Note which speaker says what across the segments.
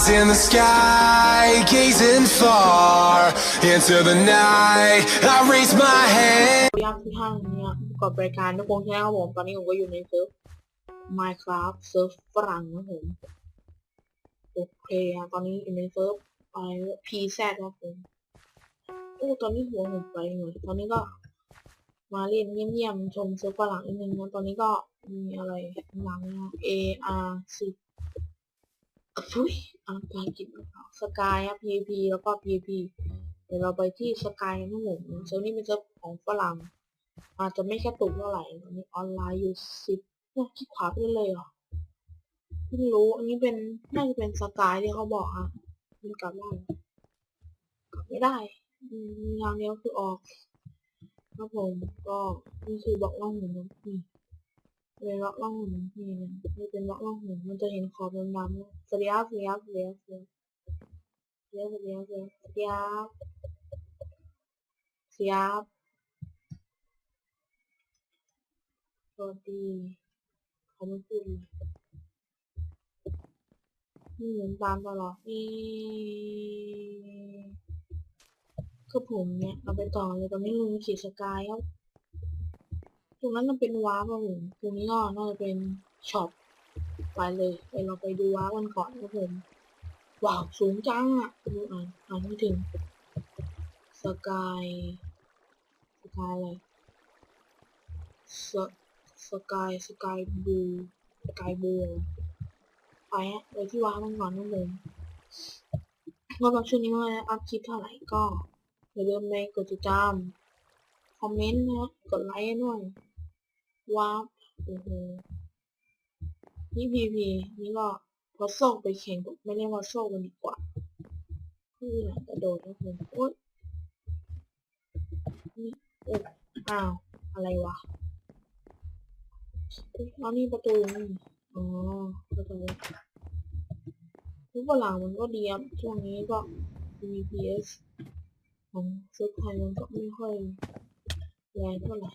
Speaker 1: Eyes in the sky, gazing far into the night. I raise my hand.
Speaker 2: ยากที่ห้างเนี่ยประกอบรายการทุกคนใช่ไหมครับผม ตอนนี้ผมก็อยู่ในเซิร์ฟ Minecraft เซิร์ฟฝรั่งนะผม โอเคอะตอนนี้อยู่ในเซิร์ฟอะไร PZ ครับผม โอ้ ตอนนี้หัวผมไปหน่อยตอนนี้ก็มาเล่นเงียบๆชมเซิร์ฟฝรั่งนิดนึงนะตอนนี้ก็มีอะไรหลังนะ A R C อุ้ยอ่านภาษาอังกฤษสกายอะ PVP แล้วก็ PVP เดี๋ยวเราไปที่สกายนะผมเซิร์ฟนี้เป็นเซิร์ฟของฝรั่ง อาจจะไม่แค่ตุกเท่าไหร่ตอนนี้ออนไลน์อยู่สิบเนี่ยคลิกขวาไปเลยเหรอเพิ่งรู้ อันนี้เป็น น่าจะเป็นสกายที่เขาบอกอะมันกลับได้กลับไม่ได้ทางเดียวคือออกครับผมก็นี่คือบอกล่องหุ่นนะนี่ เลยล็อกล่องหนนี่เนี่ยมันเป็นล็อกล่องหนมันจะเห็นขอบดำๆสเลียสเลียสเลียสเลียเลียสเลียสเลียสเลียสเลียสวัสดีเขาไม่พูดเลนี่เหมือนตามตลอดนี่คือผมเนี่ยเอาไปต่อเลยตอนนี้ลุงขีดสกายแล้ว ตรงนั้นมันเป็นว้าร์ปอะผมตรงนี้ก็น่าจะเป็นช็อปไปเลยไปเราไปดูว้ากันก่อนครับผมว้าวสูงจังอะดูอ่านอ่านไม่ถึงสกายสกายอะไรสสกายสกายบูสกายบูไปฮะไปที่ว้าร์ปกันก่อนครับผมว่าบางช่วงนี้ม่ได้อัพคลิปเท่าไหร่ก็อย่าลืมในกดติดตาม คอมเมนต์นะกดไลค์ด้วย ว้าวโอ้โหนี่พีพีนี่ก็พอโซกไปแข่งกับไม่ได้ว่าโซกกันดีกว่าคือหลังกระโดดนะผมโอ๊ยนี่โอ๊ยอ้าว อะไรวะเอ๊ะแล้วนี่ประตูนี่อ๋อประตูรูปหลังมันก็ดีครับช่วงนี้ก็ VPS ของเซิร์ฟไทยมันก็ไม่ค่อยแรงเท่าไหร่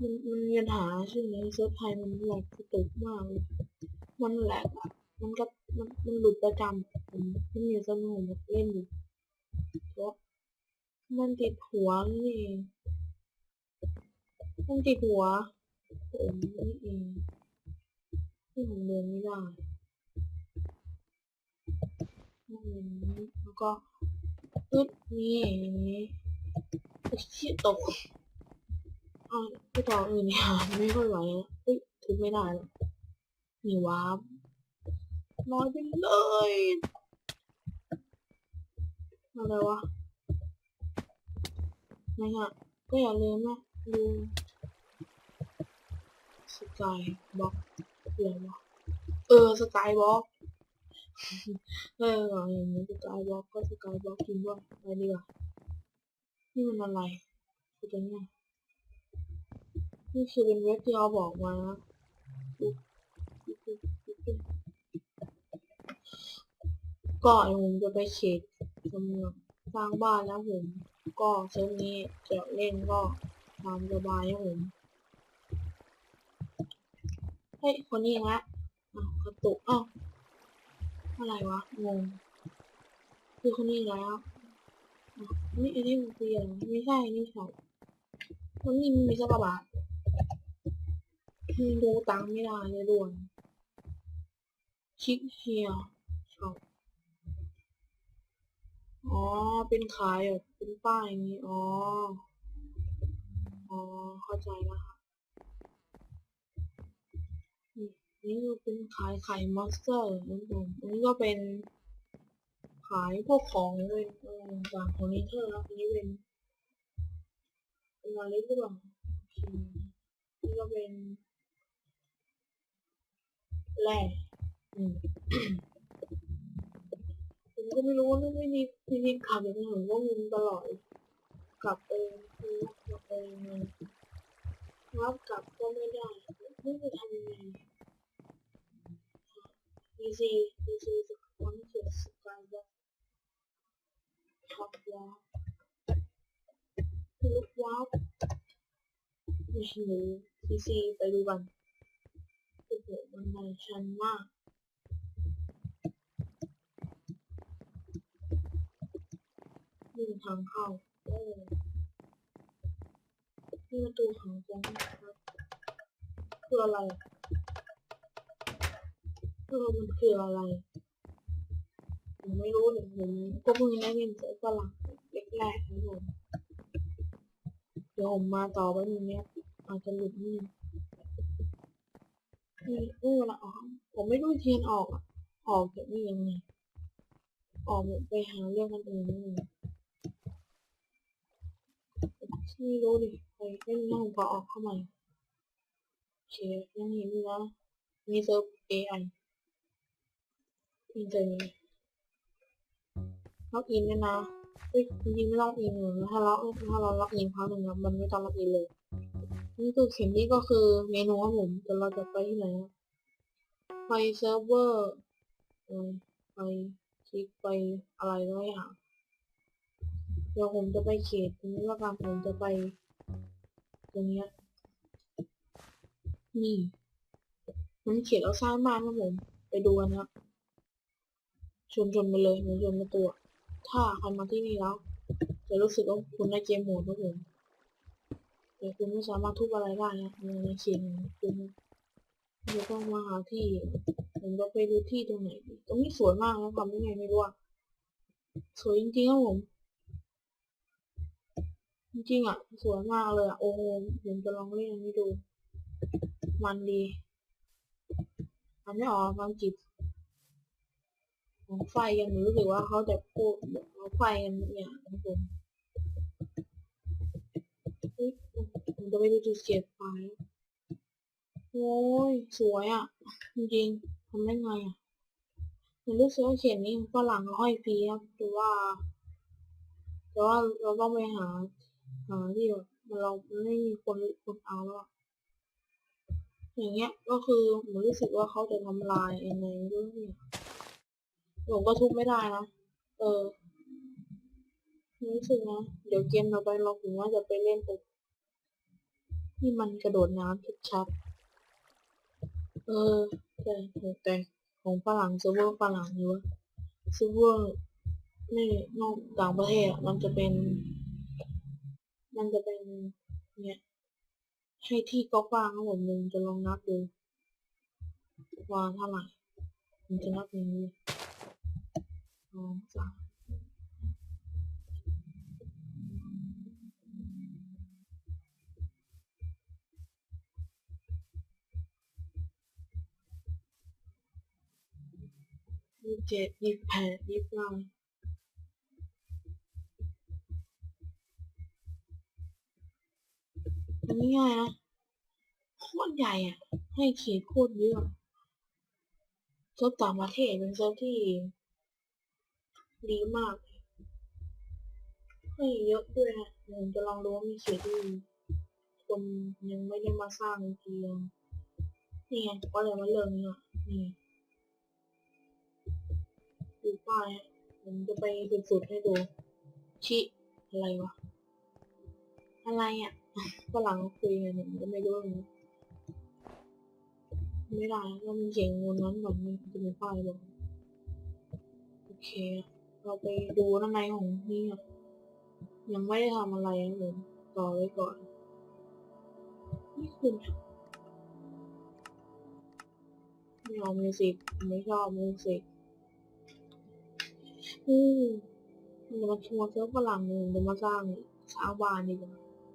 Speaker 2: มันมันมีปัญหาใช่วงนี้เซิร์ฟไทยมันแหลกกระตุกมากเลยมันแหลกอะมันก็มันมันหลุดประจำผมไม่มีสนุกผมเล่นอยู่เพราะมันติดหัวนี่มันติดหัวผมนี่เองที่ผมเดินไม่ได้นั่นเองแล้วก็ปึ๊บนี่อย่างนี้ไอ้ชี่ยตก ไปต่ออื่นเนี่ยไม่ค่อยไหวแล้วเฮ้ยทุบไม่ได้แล้วนี่วาร์ปน้อยไปเลยอะไรวะนะฮะก็อย่าลืมนะดูสกายบล็อกเดี๋ยววะเออสกายบล็อกเอออย่างนี้สกายบล็อกก็สกายบล็อกจริงด้วยไปดีกว่านี่มันอะไรคือตัวเนี้ย นี่คือเป็นเว็บที่เขาบอกมานะก็เดี๋ยวผมจะไปเขตกำลังสร้างบ้านแล้วผม ก็เซิร์ฟนี้จะเล่นก็ตามสบายนะผมเฮ้ยคนนี้ละอ้าวกระตุกอ้าวอะไรวะงงคือคนนี้แล้วนี่อันนี้มันคืออะไรไม่ใช่นี่เขาคนนี้มันมีสักกระบา ทดูตังไม่ได้เลยด่วนชิคเฮียชอบอ๋อ เป็นขายแบบเป็นป้ายอย่างนี้ อ๋อ อ๋อ เข้าใจแล้วค่ะนี่นี่ก็เป็นขายไข่มอนสเตอร์นั่นเองอันนี้ก็เป็นขายพวกของเลยต่างของนี้เธอแล้วอันนี้เป็นเป็นอะไรหรือเปล่านี่ก็เป็น แร่อืมผมก็ไม่รู้ว่าไม่มีทีนี้ขับอยังไงผมก็งงตลอดกลับเองคือกลับเองไงรับกลับก็ไม่ได้ไม่รู้จะทำยังไงดีซีดีซีจะวันเกิดสกายแบบขับว้าวลูกว้าวไม่รู้ดีซีไปดูกัน จะเกิดบันไดชันว่านี่ทางเข้าเออนี่ประตูของแจ้งครับคืออะไรคือมันคืออะไรผมไม่รู้เลยผมก็มือได้เงินเจอสลักงแรกๆนะผมเดี๋ยวผมมาต่อไปนี้เนี่ยอาจจะหลุดนี่ ดนึงนี่เออลาออกผมไม่รู้เทียนออกอะ ออกจากนี่ยังไง ออกไปหาเรื่องกันเองนี่ไม่รู้ดิไปเล่นน้องพอออกเข้ามาโอเคยังเห็นอยู่นะมีเซิร์ฟ AI อินเตอร์นี่ล็อกอินด้วยนะเฮ้ยจริงๆไม่ล็อกอินเลยถ้าล็อกถ้าเราล็อกอินครั้งหนึ่งนะมันไม่ต้องล็อกอินเลย นี่คือเข็มนี้ก็คือเมนูครับผมแต่เราจะไปที่ไหนไปเซิร์ฟเวอร์ไปคลิกไปอะไรก็อย่างเดี๋ยวผมจะไปเขตตรงนี้แล้วกันผมจะไปตรงนี้นี่มันเขียนเอาซ้ายมาครับผมไปดูกันครับชนชนไปเลยเหมือนชนประตูอะถ้าใครมาที่นี่แล้ว จะรู้สึกว่าคุณได้เกมโหมดครับผม แต่คุณไม่สามารถทุบอะไรได้นะในในเขียนคุณจะต้องมาหาที่ผมจะไปดูที่ตรงไหนดีตรงนี้สวยมากนะทำได้ไงไม่รู้อะสวยจริงๆครับผม จริงๆอะ สวยมากเลยอะโอ้โหผมจะลองเล่นอันนี้ดู มันดีทำไม่ออกความจิตของไฟกันหรู้สึกว่าเขาจะพูดแบบเขาไฟกันอย่างนะผม ผมจะไปดูจุดเสียบไฟโอ้ย สวยอะ จริงๆทำได้ไงอะผมรู้สึกว่าเขียนนี้ฝรั่งเขาห้อยฟีครับแต่ว่าแต่ว่าเราต้องไปหาหาที่แบบมันเราไม่มีคนคนเอาแล้วอะอย่างเงี้ยก็คือผมรู้สึกว่าเขาจะทำลายยังไงไม่รู้เนี่ยผมก็ทุบไม่ได้นะเออ รู้สึกนะ เดี๋ยวเกมเราไปเราถึงว่าจะไปเล่นปุ๊บที่มันกระโดดน้ำชัดๆเออแต่แต่ของฝรั่งเซิร์ฟเวอร์ฝรั่งหรือว่าเซิร์ฟเวอร์ไม่นอกต่างประเทศอะมันจะเป็น มันจะเป็นเนี่ยให้ที่ก็กว้างครับผมหนึ่งจะลองนับดูว่าเท่าไหร่ผมจะนับอย่างนี้สองสาม ยี่เจ็ดยี่แปดยี่เก้าอันนี้ง่ายนะโคตรใหญ่อะ ให้เขตโคตรเยอะเซิร์ฟต่างประเทศเป็นเซิร์ฟที่ ดีมาก ให้เยอะด้วยนะผมจะลองดูว่ามีเขตที่คนยังไม่ได้มาสร้างจริงนี่ไงก็เลยมาเรื่องนี้อะ นี่ดูป้ายผมจะไปสุดให้ดู ชิ อะไรวะ อะไรอะฝรั่งคุยกันผมก็ไม่รู้ไม่ได้ก็มันเขียนงูนั้นก่อนมันจะมีป้ายบอกโอเค เราไปดูข้างในของนี่อะยังไม่ได้ทำอะไรนะผมต่อไว้ก่อน นี่คุณไม่เอามิวสิกไม่ชอบมิวสิก อืมมันจะมาทัวร์เซิร์ฟฝรั่งเลยมันจะมาสร้างสร้างบ้านดีกว่า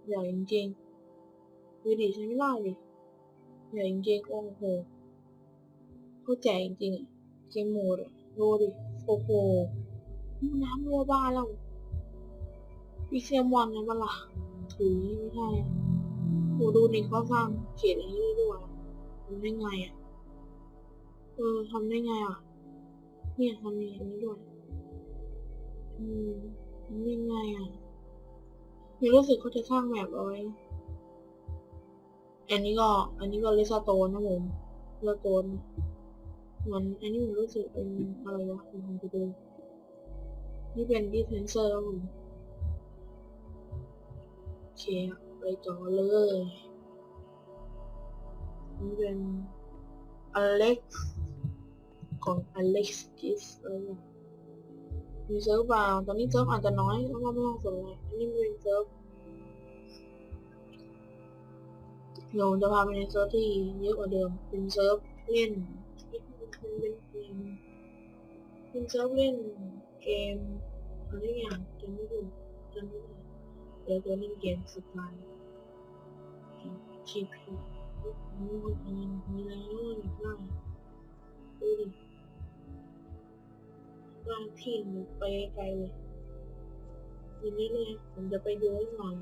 Speaker 2: ใหญ่จริงๆดูดิใช้ไม่ได้ดิใหญ่จริงๆโอ้โหเข้าใจจริงๆอะเกมโหมดอะดูดิโอ้โหน้ำรัวบ้านแล้วอีเซียมวันเลยปะล่ะถือไม่ใช่อะโหดูดิเขาสร้างเขียนอย่างนี้ได้ด้วยทำได้ไงอะเออทำได้ไงอะเนี่ยทำอย่างนี้ด้วย อืมทำได้ไงอะมีรู้สึกเขาจะสร้างแมปเอาไว้ อันนี้ก็ อันนี้ก็เลสโตนนะผมเลสโตนเหมือนอันนี้ผมรู้สึกเป็นอะไรวะผมจะดูนี่เป็นดิเซนเซอร์ครับผมโอเคอะไปต่อเลยนี่เป็นอเล็กของอเล็กซ์กิสเออ มีเซิร์ฟเปล่าตอนนี้เซิร์ฟอาจจะน้อยแล้วก็ไม่ต้องสนอะไรอันนี้มันเป็นเซิร์ฟเดี๋ยวผมจะพาไปในเซิร์ฟที่เยอะกว่าเดิม เป็นเซิร์ฟเล่นเป็นเป็นเกมเป็นเซิร์ฟเล่นเกมอะไรอย่างจำไม่ถูกจำไม่ได้เดี๋ยวจะเล่นเกมสุดท้ายชีพีมีคนมีมีอะไรนู่นอีกบ้างดูดิ บางที่หนูไปไกลเลยทีนี้เนี่ยผมจะไปดูให้หนอย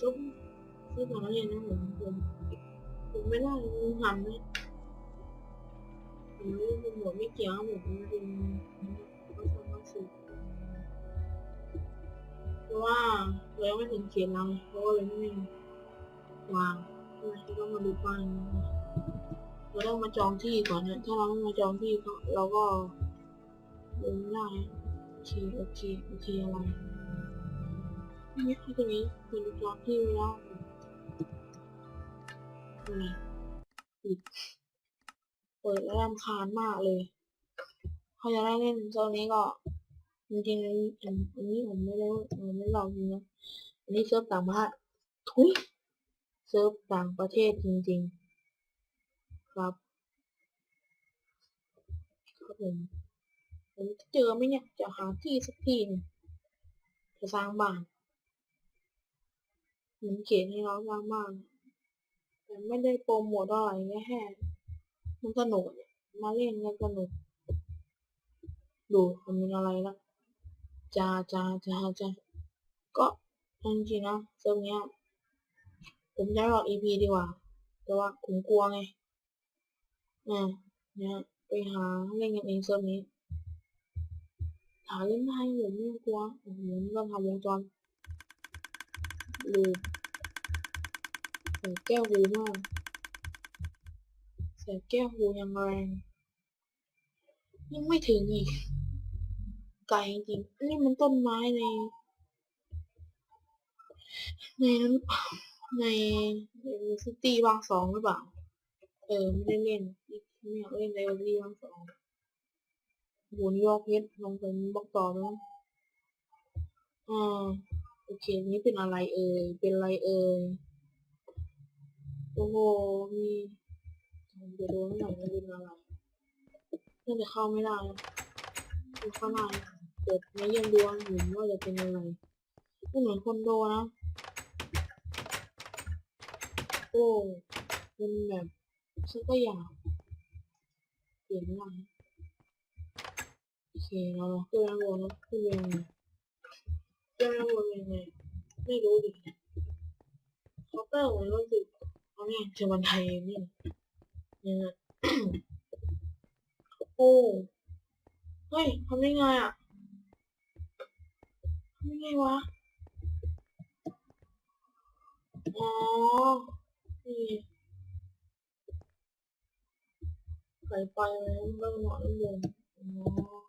Speaker 2: จุ๊บที่หมอเนี่ยนะผมผมผมไม่ได้ผมทำนะผมไม่ผมหมดไม่เกี่ยวผมเป็นผมก็ทำมาสิเพราะว่าเรายังไม่ถึงเขตเราเพราะว่าเราไม่วางเราต้องมาดูบ้านเราต้องมาจองที่ก่อนนะถ้าเราไม่มาจองที่เราก็ ลงได้โอเคโอเคโอเคอะไรนี่คือตรงนี้คือจอที่เวลาอะไรปิดเปิดแล้วรำคาญมากเลยเขาจะได้เล่นโซนนี้ก็จริงๆอันนี้ผมไม่ได้ผมไม่ลองจริงนะอันนี้เซิร์ฟต่างประเทศทุยเซิร์ฟต่างประเทศจริง ๆ ครับครับผม จะเจอไหมเนี่ย จะหาที่สักที่หนึงจะสร้างบ้านเหมือนเขียนให้เราสร้างบ้านแต่ไม่ได้โปรโมทอะไรแค่มันสนุกมาเล่นกันสนุก ดูมันเป็นอะไรละจ้าจ้าจ้าจ้าก็จริงๆนะเซิร์ฟเนี้ย ผมจะรอ EP ดีกว่า แต่ว่าผมกลัวไงอ่าเนี่ยไปหาเล่นกันเองเซิร์ฟนี้ หาเล่นได้ผมไม่กลัวโอ้โหนี่ก็ทำวงจรลูใส่แก้วหูมากใส่แก้วหูยังแรงยังไม่ถึงอีกไกลจริงนนี้มันต้นไม้ใน ในนั้นในในซิตี้บางสองหรือเปล่า เออ ไม่ได้เล่นไม่อยากเล่นในซิตี้บางสอง โหนยอกเพชรลงเป็นบล็อกต่อแล้วอ่าโอเค นี่เป็นอะไรเอ่ย เป็นอะไรเอ่ย โอ้โห มีผมจะดูหน่อยว่าเป็นอะไรน่าจะเข้าไม่ได้ดูเข้าได้เปิดมาเยี่ยมดูว่าเห็นว่าจะเป็นอะไรไม่เหมือนคอนโดนะ โอ้เป็นแบบสักอย่างเปลี่ยนไม่ได้ เคเราลองขึ้นแล้ววนแล้วขึ้นยังไงขึ้นแล้ววนยังไงไม่รู้ดิเคาน์เตอร์ผมรู้สึกเอาเนี่ยเจอวันไทยนี่เนี่ยโอ้เฮ้ยทำได้ไงอะทำได้ไงวะอ๋อนี่ใส่ไปแล้วก็หนอนลงอ๋อ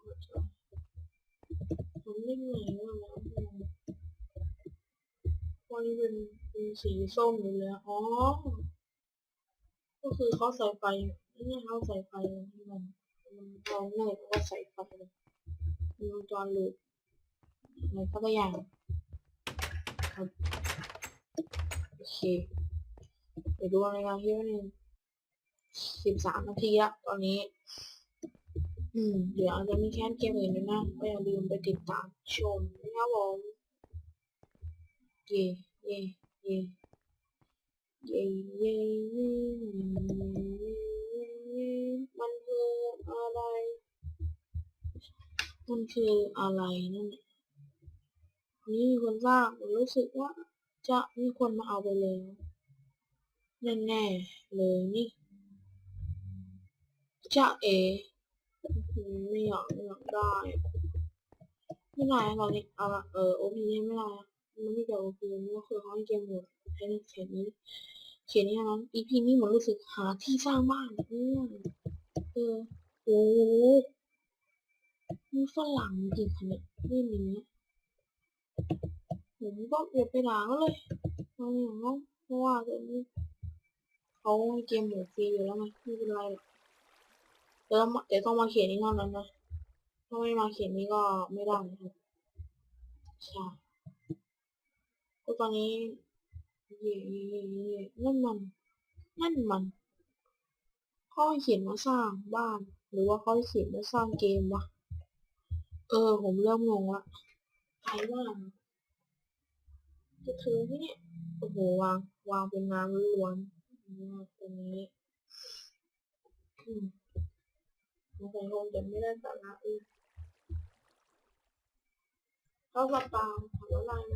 Speaker 2: ทำได้ไงวะแล้ววันนี้เป็นเป็นสีส้มอยู่เลยอะอ๋อ ก็คือเขาใส่ไฟนี่เขาใส่ไฟให้มันมันตอนเนิร์ก็ใส่ไฟเลยมีวงจรลูปอะไรสักอย่างครับโอเคเดี๋ยวดูในงานที่ว่าหนึ่สิบสามนาทีละตอนนี้ อืม เดี๋ยวอาจจะมีแค่เกมอื่นด้วยนะ ก็อย่าลืมไปติดตามชมนะครับผมเย่เย่เย่เย่เย่เย่มันคืออะไร มันคืออะไรนั่นนี่มีคนสร้างรู้สึกว่า จะมีคนมาเอาไปแล้วแน่ๆเลยนี่จะเอ ไม่อยากไม่อยากได้ไม่ได้ตอนนี้เอาเออโอพีไม่ได้มันไม่เกี่ยวกับโอพีนี่ก็คือเขาให้เกมหมดให้เขียนนี้ เขียนนี้นะอีพีนี้เหมือนรู้สึกหาที่สร้างบ้านเนี่ยเออโอ้มีฝรั่งจริงขนาดนี้นี้ผมก็อย่าไปด่าเขาเลยเอาอย่างนั้นเพราะว่าตอนนี้เขาเกมหมดฟรีอยู่แล้วไงไม่เป็นไรหรอก เดี๋ยวต้องมาเดี๋ยวต้องมาเขียนอีกเท่านั้นนะถ้าไม่มาเขียนนี้ก็ไม่ได้นะครับใช่ก็ตอนนี้เย่เย่เย่เย่นั่นมันนั่นมันเขาให้เขียนมาสร้างบ้าน หรือว่าเขาให้เขียนมาสร้างเกมวะเออ ผมเริ่มงงละใครว่าจะถือไหมเนี่ยโอ้โหวางวางเป็นน้ำล้วนวางตรงนี้อืม สงสัยคงจะไม่ได้สาระออเขาสปาถามว่าอะไรไหม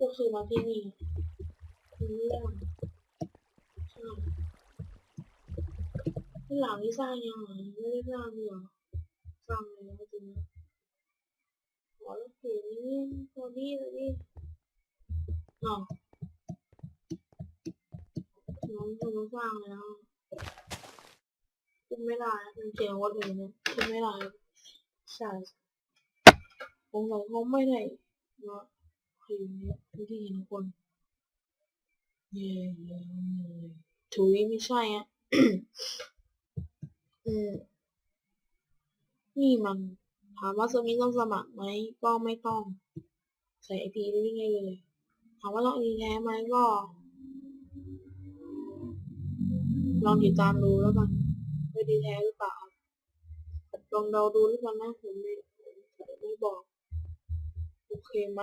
Speaker 2: ก็คือมาที่นี่คือเรื่องใช่ที่หลังนี่สร้างยังไม่ได้สร้างเลยสร้างเลยนะจริงนะขอแล้วเขียนนี่พอดีเลยดิอ้าวน้องคนสร้างแล้ว ขึ้นไม่ได้เป็นเสียงวัดเลยนะขึ้นไม่ได้ใช่สงสัยคงไม่ได้เนาะคือเนี่ที่เห็นคนเย่เย่ถุยไม่ใช่อะอืมนี่มันถามว่าสมิธต้องสมัครไหมก็ไม่ต้อง ใส่ไอพีได้ง่ายเลยถามว่าต้องอีแท้ไหมก็ ลองติดตามดูแล้วกัน ไม่ดีแท้หรือเปล่าลองเดาดูแล้วกันนะผมไม่ผมไม่บอก โอเคไหม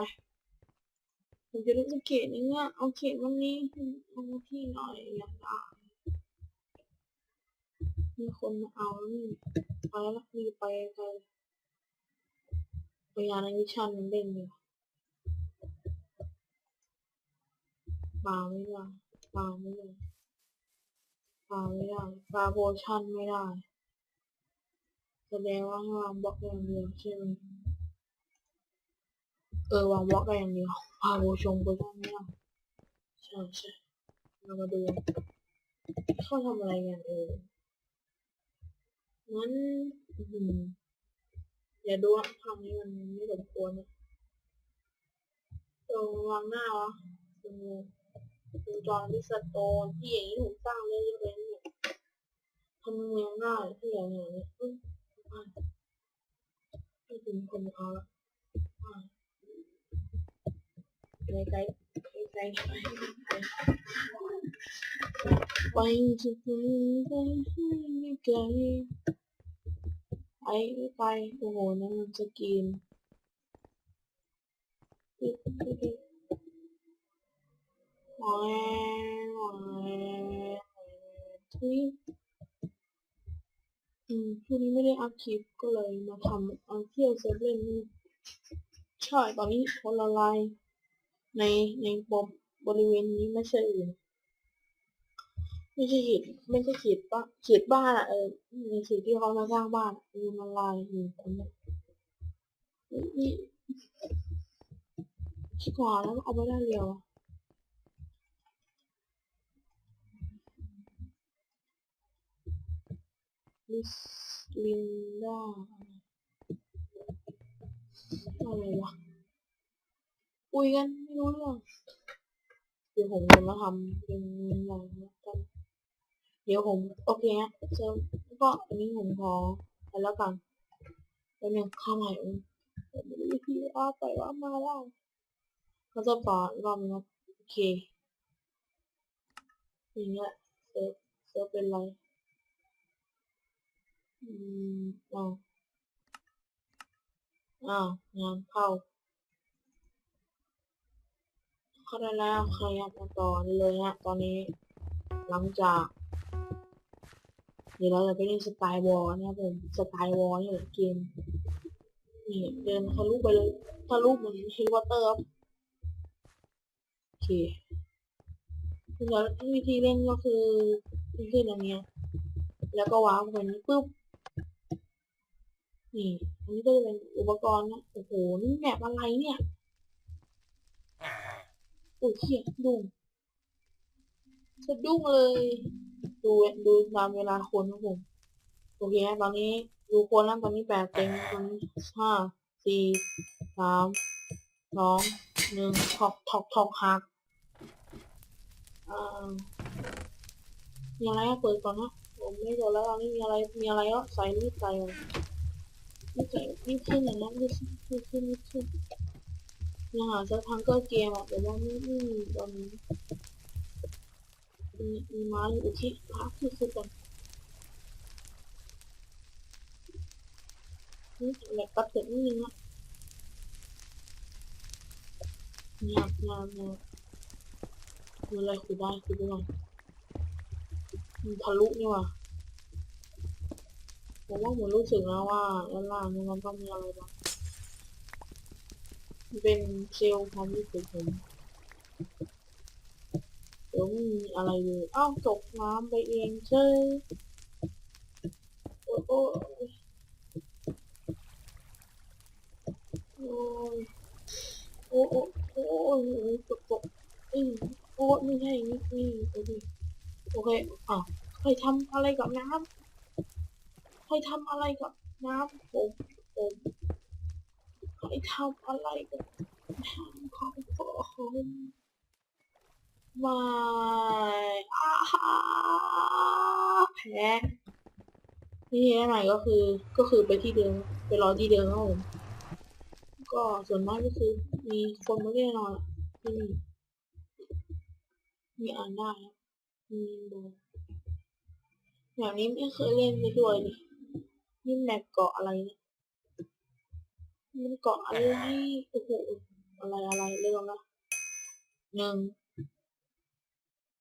Speaker 2: ผมจะเล่นสเกตอย่างเงี้ยเอาเขตวันนี้เอาที่หน่อยอยากได้มีคนมาเอาแล้วนี่ไปแล้วมีไปไปไปงานในวิชันมันเล่นอยู่ปาไม่ได้ปาไม่ได้ ปาไม่ได้ปาโพชั่นไม่ได้ แสดงว่าวางบล็อกอย่างเดียวใช่ไหมเออวางบล็อกได้อย่างเดียวพาโบชงโพชั่นไม่ได้ใช่ใช่เรามาดูเขาทำอะไรกันเอองั้นอย่าดูทางนี้มันไม่สมควรนะตรงวางหน้าวะตรง รงจอที่สโตนที่อย่างนี้ผมสร้างเลยอะเลยเนี่ยทำเมืองได้ที่อย่างเงี้ยอืมอะไม่ถึงคนเอาละอะไกลไกลไกลไกลไกลไปจะไปไปให้ไกลไปไปโอ้โหนั่นมันจะกิน ทุยอืมช่วงนี้ไม่ได้อัพคลิปก็เลยมาทำเอาเที่ยวเซิร์ฟเล่นนี่ใช่ตอนนี้คนละลายในในบบริเวณนี้ไม่ใช่อื่นไม่ใช่เขตไม่ใช่เขตบ้านเขตบ้านอะเออในเขตที่เขามาสร้างบ้านอะมีมาลายอยู่ตรงนี้นี่ชิขวาแล้วเอาไปได้เดียวอะ ลิสลินดาอะไรวะคุยกันไม่รู้เรื่อง เดี๋ยวผมจะมาทำเป็นอย่างนี้กันเดี๋ยวผมโอเคฮะจอก็อันนี้ผมพอแล้วกันแล้วเนี่ยข้าใหม่เองผมไม่รู้วิธีว่าไปว่ามาได้ก็จะปอดรอบนึงครับโอเคอย่างเงี้ยเซิร์ฟเซิร์ฟเป็นไร อืมอ้าวอ้าวงานเข้าเข้าได้แล้วใครอยากมาต่อเลยฮะ ตอนนี้หลังจาก เดี๋ยวเราจะไปเล่นสไตล์วอลนะครับผมสไตล์วอลนี่แหละเกมนี่เดินทะลุไปเลยทะลุเหมือนฮลิคอเตอร์ครับโอเคแล้ววิธีเล่นก็คือขึ้นอย่างเงี้ยแล้วก็วางไปนี้ปุ๊บ นี่อันนี้ก็จะเป็นอุปกรณ์นะโอ้โหนี่แมปอะไรเนี่ยโอ้ยเขียดุ้งสะดุ้งเลย ดูดูตามเวลาคนครับผมโอเคฮะตอนนี้ดูคนแล้วตอนนี้แปดเต็มตอนนี้ห้าสี่สามสองหนึ่งถอกถอกถอกหักอ่ายังไงก็เปิดก่อนนะผมไม่สนแล้วตอนนี้มีอะไรมีอะไรก็ใส่รีบใส่เลย รีบใส่รีบขึ้นอย่างนั้นรีบขึ้นรีบขึ้นรีบขึ้นยังหาเซิร์ฟพังเกอร์เกมอะแต่ว่าไผมว่าเหมือนรู้สึกนะว่าด้านล่างนี่มันต้องมีอะไรบ้างเป็นเซลล์ความรู้สึกผมเดี๋ยวไม่มีอะไรเลยอ้าวตกน้ำไปเองเช่ยโอ้โอ้โอ้โอ้โอ้โอ้โอ้ตกตกอืมโอ้ไม่ใช่นี่นี่โอเคโอเคอะใครทำอะไรกับน้ำ ใครทำอะไรกับน้ำผมผมใครทำอะไรกับน้ำของผมไม่อาแพ้ที่แพ้ใหม่ก็คือ ก็คือไปที่เดิมไปรอที่เดิมครับผมก็ส่วนมากก็คือ มีคนมาเล่นนอนที่นี่มีอ่านได้ครับมีดูอย่างนี้ไม่เคยเล่นไปด้วยเลย นี่แมปเกาะอะไรเนี่ยมันเกาะอะไรโอ้โหอะไรอะไรเรื่องละหนึ่ง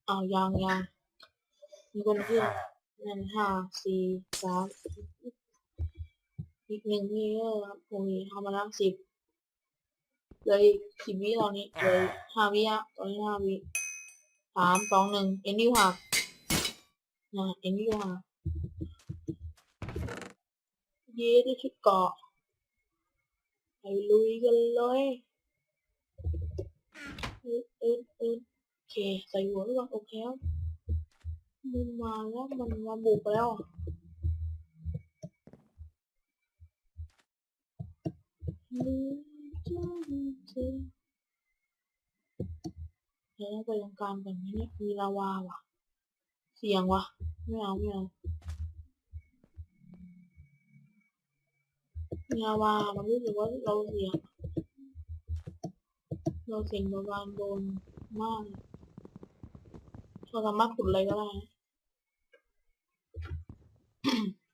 Speaker 2: อ้าวยางยางมีคนเพื่อนนั่นห้าสี่สามอีกหนึ่งนี่ก็ครับผมมีทำมาแล้วสิบเลยสิบวิตอนนี้เลยห้าวิอะตอนนี้ห้าวิสามสองหนึ่งเอ็นดิวหักนะเอ็นดิวหัก เย้ได้ชุดเกาะไปลุยกันเลยเอ็นเอ็นเอ็นโอเค ใส่หัวด้วยโอเคครับมันมาแล้วมันมาบุกแล้วลืมจ้าเธอเดี๋ยวไปตรงกลางก่อนนี้เนี่ยมีลาวาว่ะ เสียงว่ะ ไม่เอาไม่เอา มีลาวามันรู้สึกว่าเราเสียงเราเสียงประมาณโดนมากเราสามารถขุดอะไรก็ได้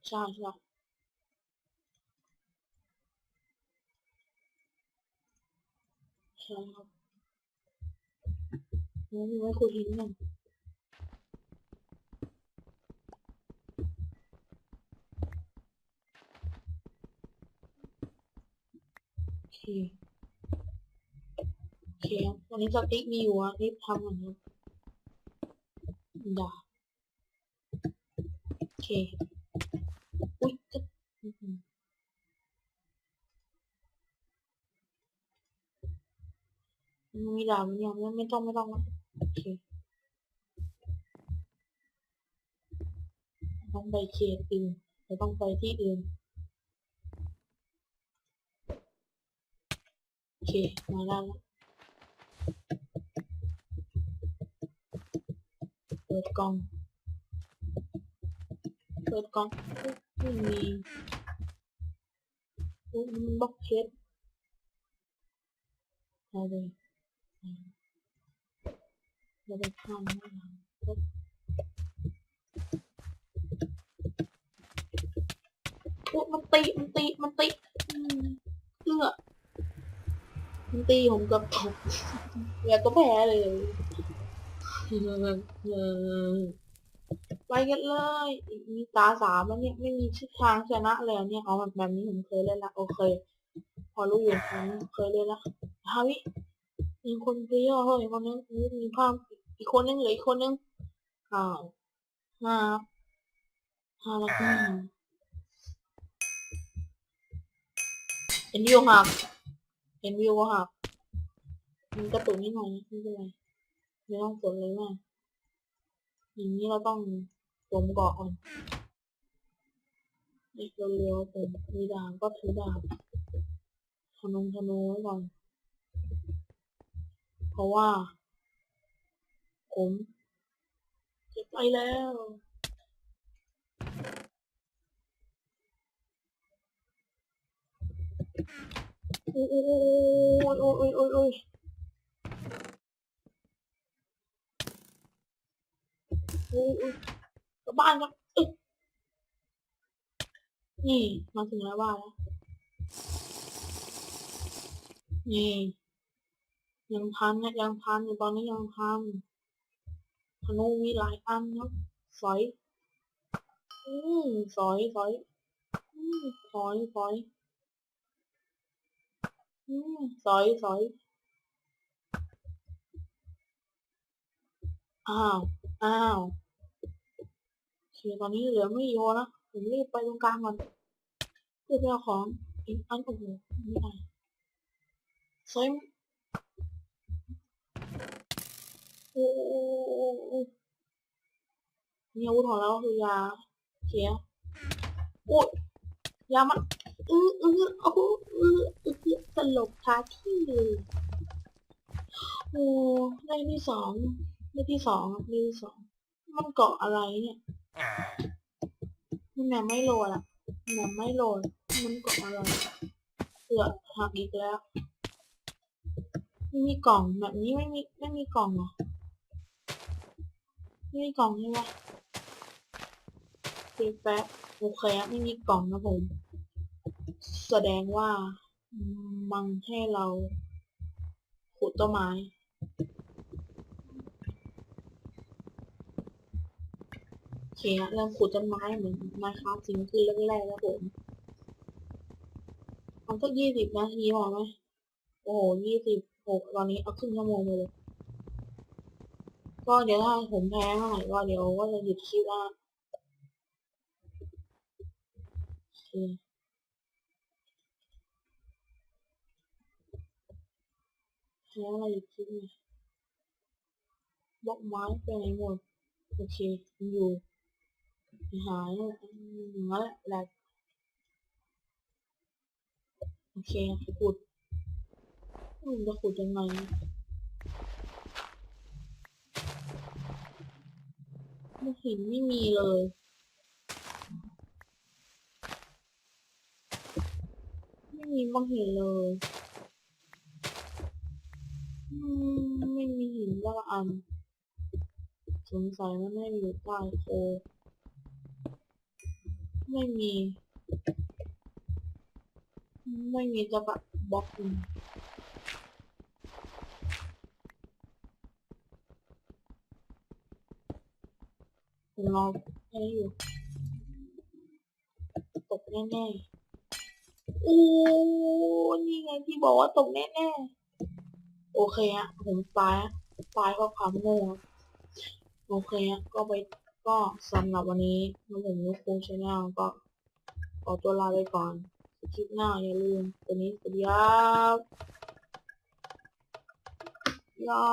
Speaker 2: ใช่ใช่ใช่ครับงั้นไว้คุยทิ้งกันโเคโอเคครับวันนี้สติ๊กมีอยู่อะรีบทำก่อนครับด่าโอเคอุ้ยจะมีดาบมันยังไม่ต้องไม่ต้องละโอเคต้องไปเขตอื่นต้องไปที่อื่น โอเคมาได้แล้วเปิดกล่องเปิดกล่องอุ๊ยไม่มีอุ๊ยมันบล็อกเพชรเอาเลยเราไปทำให้เราอุ๊ยมันตีมันตีมันตี มันตีผมเกับตกแล้วก็แพ้เลยไปกันเลยมีตาสามแล้วเนี่ยไม่มีทิศทางชนะเลยอะเนี่ยเอาแบบแบบนี้ผมเคยเล่นละโอเค พอรู้อยู่ผมเคยเล่นละฮาวิมีคนเพลเยอร์เฮ้ยคนนึงอุ๊ยมีภาพอีกคนนึงเหลืออีกคนนึงอ้าวห้าห้าแล้วก็เอ็นวิวหัก เห็นวิวค่ะมันกระตุกนิดหน่อยไม่เป็นไรไม่ต้องสนเลยแม่อย่างนี้เราต้องสวมเกาะก่อนอีเร็วๆผมมีดาบก็ถือดาบธนงธนูไว้ก่อนเพราะว่า ผมจะไปแล้ว อ้ยโอ้ยโอ้ยโอ้ยโอ้ยโอ้ยโอ้ยกลับบ้านกับนี่มาถึงแล้วบ้าแล้วนี่ยังทันนะยังทันอยู่ตอนนี้ยังทันธนูมีหลายอันครับสอยอืมสอยสอยอืมสอยสอย อืมสอยสอยอ้าว อ้าวโอเคตอนนี้เหลือไม่เยอะนะ ผมรีบไปตรงกลางก่อนเพื่อไปเอาของอีกอันโอ้โหไม่ได้สอยโอ้โอ้โอ้โอ้มีอาวุธของเราคือยาเขียโอ้ยยามัน อืออือโอ้โหอืออือสลบคาที่เลยโอ้ได้ที่สองได้ที่สองครับได้ที่สองมันเกาะอะไรเนี่ยมันแหนมไม่โหลดอะแหนมไม่โหลดมันเกาะอะไรเสือกหักอีกแล้วไม่มีกล่องแบบนี้ไม่มีไม่มีกล่องเหรอไม่มีกล่องใช่ไหมเก็บแป๊บโอเคอะไม่มีกล่องนะผม แสดงว่ามันให้เราขุดต้นไม้โอเคฮะเริ่มขุดต้นไม้เหมือนไม้ค้าจริงคือแรกๆแล้วผมทำสักยี่สิบนาทีพอไหมโอ้โหยี่สิบหกตอนนี้เอาครึ่งชั่วโมงไปเลย ก็เดี๋ยวถ้าผมแพ้เมื่อไหร่ก็เดี๋ยวก็จะหยุดคลิปล้วโอเค แพ้อะไรอีกทีบล็อกไม้ไปไหนหมดโอเคมันอยู่หายแล้วอย่างนั้นแหละโอเคขุดอืมจะขุดยังไงไม่หินไม่มีเลยไม่มีบางหินเลย มีหินสักอัน สงสัยมันไม่อยู่ใต้โค ไม่มี ไม่มีจะบะบล็อกหนึ่งผมรอให้อยู่ตกแน่ๆโอ้นี่ไงที่บอกว่าตกแน่ๆ โอเคอะผมตายอะ ตายเพราะความโง่ครับโอเคก็ไปก็สำหรับวันนี้น้องผมนุ๊กโคชแนลก็ขอตัวลาไปก่อนคลิปหน้าอย่าลืมตัวนี้สวัสดีครับยอ